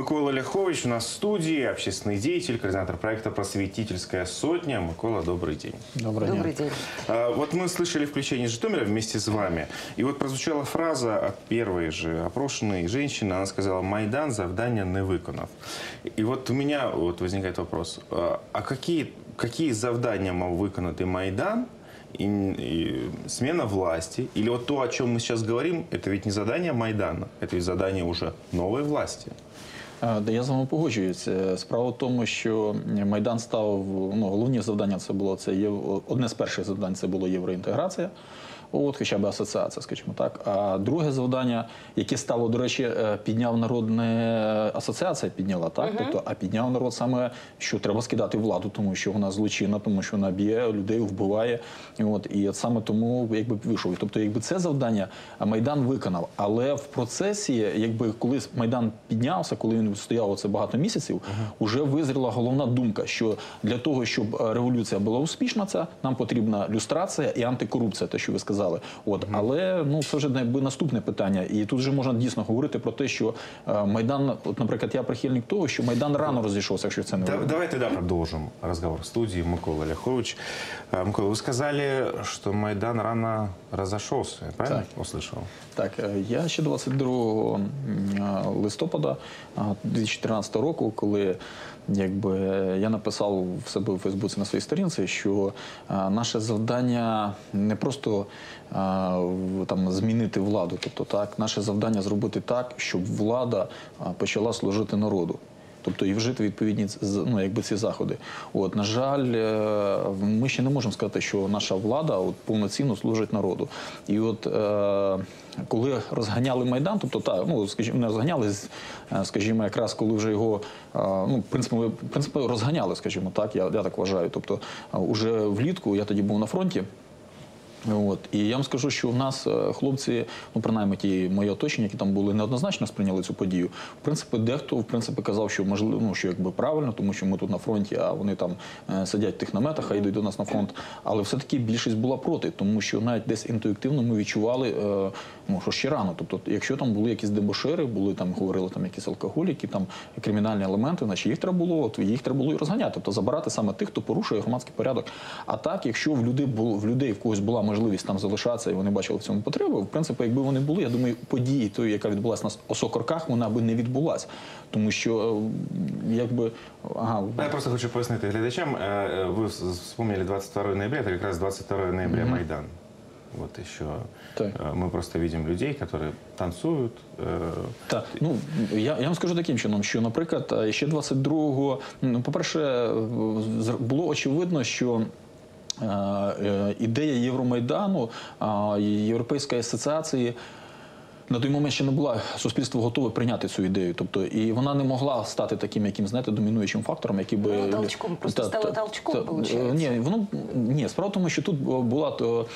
Микола Ляхович у нас в студии, общественный деятель, координатор проекта «Просветительская сотня». Микола, добрый день. Добрый, день. Добрый день. А, Вот мы слышали включение Житомира вместе с вами. И вот прозвучала фраза от первой же опрошенной женщины. Она сказала, Майдан завдання не виконав. І от у меня вот возникает вопрос. а, А какие, какие завдання мав виконати Майдан и, и смена власти? Или вот то, о чем мы сейчас говорим, это ведь не задание Майдана, это ведь задание уже новой власти. Е, Да я з вами погоджуюся. Справа в тому, що Майдан став ну, головні завдання це було це є одне з перших завдань це було євроінтеграція. От, хоча б асоціація, скажімо так. А друге завдання, яке стало, до речі, е, підняв народ не асоціація підняла, так? Тобто, а підняв народ саме, що треба скидати владу, тому що вона злочинна, тому що вона б'є людей, вбиває. І От, і от саме тому якби вийшов. Тобто, якби це завдання Майдан виконав. Але в процесі, якби коли Майдан піднявся, коли він стояв оце багато місяців, уже визріла головна думка, що для того, щоб е, революція була успішна, це нам потрібна люстрація і антикорупція, те, що ви сказали. От, але ну це вже якби наступне питання. І тут вже можна дійсно говорити про те, що е, Майдан, от, наприклад, я прихильник того, що Майдан рано розійшовся, якщо це не Да- виробити. давай тогда продолжим разговор в студии. Микола Ляхович. А, Микола, вы сказали, что Майдан рано разошелся. Я правильно услышал? Так, е, я ще 22 м, е, листопада е, 2014 року, коли якби я написав в себе у Фейсбуці на своїй сторінці, що е, наше завдання не просто там змінити владу, тобто так, наше завдання зробити так, щоб влада почала служити народу. Тобто і вжити відповідні ну, якби ці заходи. От на жаль, е, ми ще не можемо сказати, що наша влада от повноцінно служить народу. І от е, коли розганяли майдан, тобто та ну скажімо, не розганяли, е, скажімо, якраз коли вже його е, ну принципі, принципі розганяли, скажімо так, я, я так вважаю. Тобто, е, уже влітку я тоді був на фронті. От і я вам скажу, що у нас е, хлопці, ну принаймні ті мої оточення, які там були, неоднозначно сприйняли цю подію. В принципі, дехто в принципі казав, що можливо, ну що якби правильно, тому що ми тут на фронті, а вони там е, сидять в тих наметах, а йдуть до нас на фронт. Але все-таки більшість була проти, тому що навіть десь інтуїтивно ми відчували, е, ну що ще рано. Тобто, якщо там були якісь дебошири, були там говорили там якісь алкоголіки, там кримінальні елементи, значить їх треба було, от їх треба було і розганяти, тобто забирати саме тих, хто порушує громадський порядок. А так, якщо в людей було в людей в когось була можливість там залишатися, і вони бачили в цьому потребу, в принципі, якби вони були, я думаю, події тої, яка відбулася на Осокорках, вона би не відбулася, тому що е, якби ага, Я просто хочу пояснити глядачам. Е, е, Ви вспомнили 22 ноября, это как раз 22 ноября Майдан. Вот еще Так. э, мы просто видим людей, которые танцуют. э, Так, ну я, я вам скажу таким чином, що, наприклад, е, ще 22-го, ну, по-перше, е, з- було очевидно, що. е, е, Ідея Євромайдану, е, Європейської асоціації на той момент ще не була суспільство готове прийняти цю ідею. Тобто, і вона не могла стати таким яким, знаєте, домінуючим фактором, який би Ну, толчком, просто стало толчком, получається. Ні, воно ні, справа в тому, що тут була то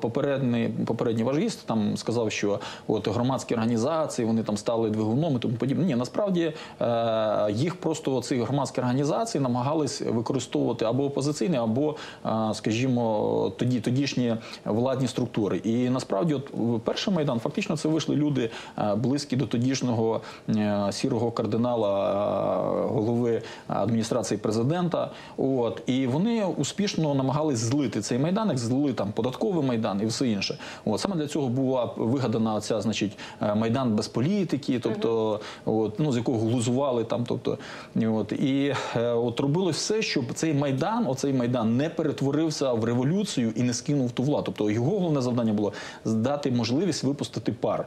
попередній попередній ваш гість там сказав, що от громадські організації вони там стали двигуном і тому подібне. Ні, насправді е, їх просто ці громадські організації намагались використовувати або опозиційні, або, е, скажімо, тоді тодішні владні структури. І насправді, от перший майдан фактично це вийшли люди е, близькі до тодішнього е, сірого кардинала е, голови адміністрації президента. От і вони успішно намагались злити цей майдан, як злили там податковий майдан і все інше. От саме для цього була вигадана ця, значить, майдан без політики, тобто, от ну з якого глузували там, тобто, от і от робилось все, щоб цей майдан, оцей майдан, не перетворився в революцію і не скинув ту владу. Тобто його головне завдання було дати можливість випустити пар.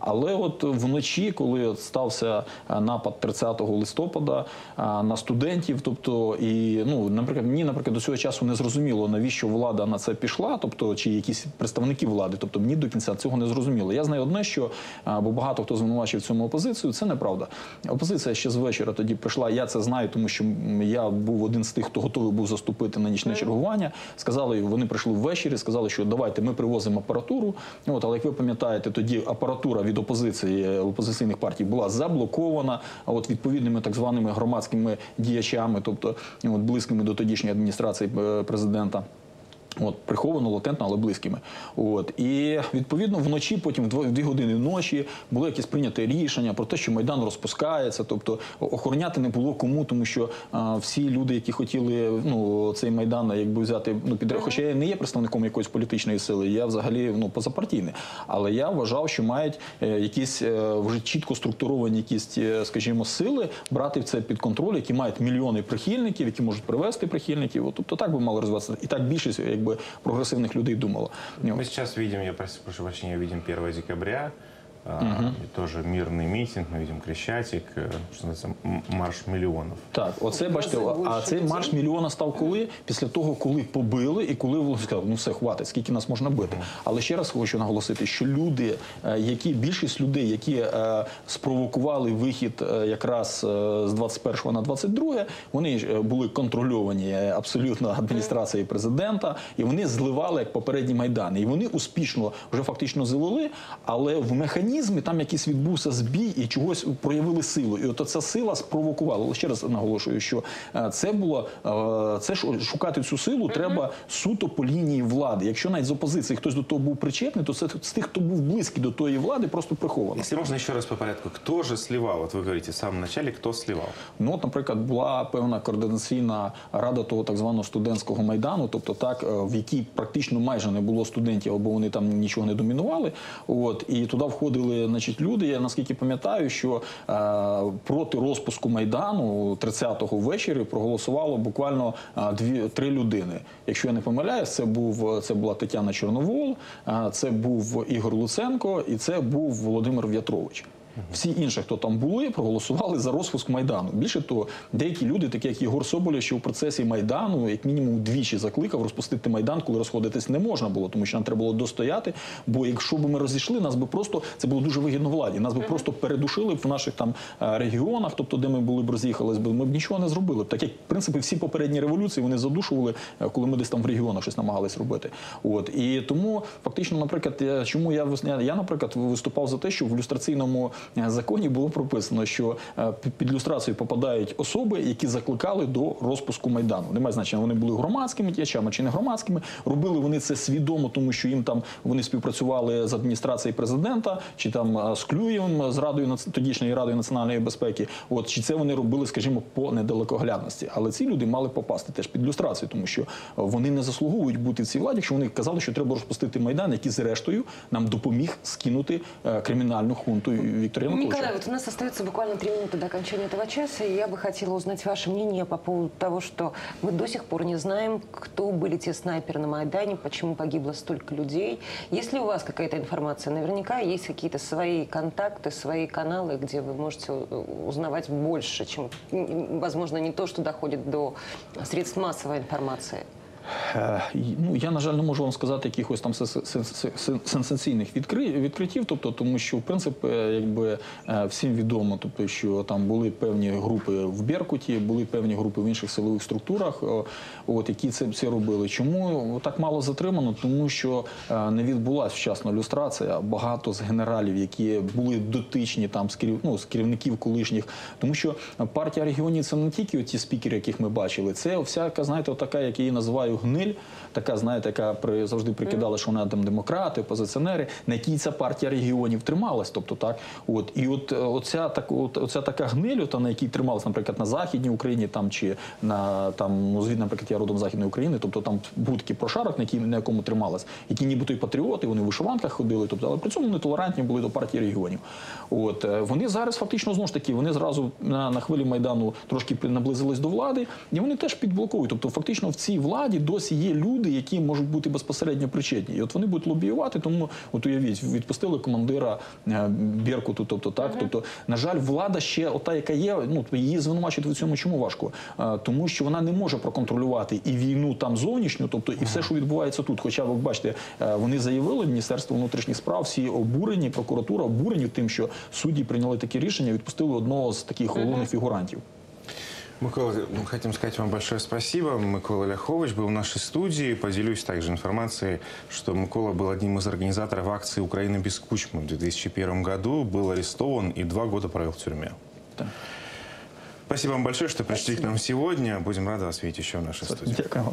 Але от вночі, коли от стався е, напад 30 листопада е, на студентів, тобто і ну, наприклад, мені, наприклад, до цього часу не зрозуміло, навіщо влада на це пішла, тобто чи якісь представники влади, тобто мені до кінця цього не зрозуміло. Я знаю одне, що е, бо багато хто звинувачив цьому опозицію, це неправда. Опозиція ще з вечора тоді прийшла. Я це знаю, тому що я був один з тих, хто готовий був заступити на нічне чергування. Сказали, вони прийшли ввечері, сказали, що давайте ми привозимо апаратуру. От, але як ви пам'ятаєте, тоді апаратура від опозиції опозиційних партій була заблокована а от відповідними так званими громадськими діячами, тобто от, близькими до тодішньої адміністрації е, президента. От, приховано, латентно, але близькими. От. І відповідно вночі, потім в 2 години ночі було якесь прийняте рішення про те, що Майдан розпускається. Тобто охороняти не було кому, тому що а, всі люди, які хотіли ну, цей Майдан якби взяти ну, під хоча я не є представником якоїсь політичної сили, я взагалі ну, позапартійний. Але я вважав, що мають е, якісь е, вже чітко структуровані якісь, е, скажімо, сили брати це під контроль, які мають мільйони прихильників, які можуть привести прихильників. От, тобто так би мало розвиватися. І так більшість якби прогресивних людей думала. Ну, Мы сейчас видим, я прошу прощения, видим 1 декабря, а, и тоже мирный митинг, мы видим Крещатик, э, что называется, м- марш миллионов. Так, оце бачите, Рази а більше цей людей. марш мільйона став коли? Після того, коли побили, і коли вони сказали, ну все, хватить, скільки нас можна бити. Але ще раз хочу наголосити, що люди, е, які більшість людей, які е, спровокували вихід е, якраз е, з 21 на 22, вони ж, е, були контрольовані е, абсолютно адміністрацією президента, і вони зливали як попередні майдани. І вони успішно вже фактично злили, але в механізмі там якийсь відбувся збій і чогось проявили силу. І от ця сила спровокувала. Але ще раз наголошую, що е, це було е, це ж шукати цю силу треба суто по лінії влади. Якщо навіть з опозиції хтось до того був причетний, то це з тих, хто був близький до тої влади, просто приховано. Если можно еще раз по порядку, кто же сливал? Вот вы говорите в самом начале, кто сливал? Ну, от, наприклад, була певна координаційна рада того так званого студентського майдану, тобто так, е, в якій практично майже не було студентів, або вони там нічого не домінували. От і туди входили, значить, люди. Я наскільки пам'ятаю, що е, проти розпуску майдану 30-го ввечері проголосувало буквально е, дві три людини. Якщо я не помиляюсь, це був це була Тетяна Чорновол, е, це був Ігор Луценко і це був Володимир В'ятрович. Всі інші, хто там були, проголосували за розпуск майдану. Більше того, деякі люди, такі як Єгор Соболєв, що в процесі майдану, як мінімум двічі закликав розпустити майдан, коли розходитись не можна було, тому що нам треба було достояти. Бо якщо б ми розійшли, нас би просто це було дуже вигідно владі. Нас би просто передушили б в наших там е, регіонах, тобто де ми були б роз'їхались би. Ми б нічого не зробили. Так як в принципі всі попередні революції вони задушували, е, коли ми десь там в регіонах щось намагались робити. От і тому фактично, наприклад, я- чому я я, я, наприклад, виступав за те, що в люстраційному е, законі було прописано, що е, під- люстрацію попадають особи, які закликали до розпуску майдану. Немає значення, вони були громадськими діячами чи не громадськими. Робили вони це свідомо, тому що їм там вони співпрацювали з адміністрацією президента, чи там е, з Клюєвим, з радою тодішньої радою національної безпеки. От чи це вони робили, скажімо, по недалекоглядності. Але ці люди мали попасти теж під люстрацію, тому що е, вони не заслуговують бути в цій владі, якщо вони казали, що треба розпустити майдан, який зрештою нам допоміг скинути е, кримінальну хунту Віктора Януковича. Николай, вот у нас остается буквально три минуты до окончания этого часа, и я бы хотела узнать ваше мнение по поводу того, что мы до сих пор не знаем, кто были те снайперы на Майдане, почему погибло столько людей. Есть ли у вас какая-то информация? Наверняка есть какие-то свои контакты, свои каналы, где вы можете узнавать больше, чем, возможно, не то, что доходит до средств массовой информации. Е, Ну я на жаль не можу вам сказати якихось там сен- сен- сен- сенсаційних відкри- відкриттів, тобто тому, що в принципі, якби е, всім відомо, тобто що там були певні групи в Беркуті, були певні групи в інших силових структурах, от які це, це робили. Чому так мало затримано? Тому що е, не відбулася вчасно люстрація. Багато з генералів, які були дотичні там з керів, ну, з керівників колишніх, тому що партія регіонів це не тільки ті спікери, яких ми бачили, це всяка, знаєте, така, як її називаю гниль, така, знаєте, яка при завжди прикидала, що вона там демократи, опозиціонери, на якій ця партія регіонів трималась. Тобто так, от і от е, оця так, от оця така гниль, та на якій трималась, наприклад, на західній Україні, там чи на там, ну звідти, наприклад, я родом західної України, тобто там був такий прошарок, на якій на якому трималась, які нібито і патріоти, вони в вишиванках ходили, тобто, але при цьому нетолерантні були до партії регіонів. От е, вони зараз фактично знову ж таки, вони зразу на, на хвилі майдану трошки наблизились до влади, і вони теж підблоковують. Тобто, фактично в цій владі досі є люди, які можуть бути безпосередньо причетні. І от вони будуть лобіювати, тому от уявіть, відпустили командира е, Беркуту. Тобто, так, тобто, на жаль, влада ще ота, яка є, ну її звинувачувати в цьому чому важко, Е, тому що вона не може проконтролювати і війну там зовнішню, тобто і все, що відбувається тут. Хоча ви бачите, е, вони заявили Міністерство внутрішніх справ, всі обурені, прокуратура обурені тим, що судді прийняли таке рішення, відпустили одного з таких головних фігурантів. Микола, мы хотим сказать вам большое спасибо. Микола Ляхович был в нашей студии. Поделюсь также информацией, что Микола был одним из организаторов акции «Украина без Кучмы» в 2001 году, был арестован и два года провел в тюрьме. Так. Спасибо вам большое, что пришли к нам сегодня. Будем рады вас видеть еще в нашей студии. Дякую.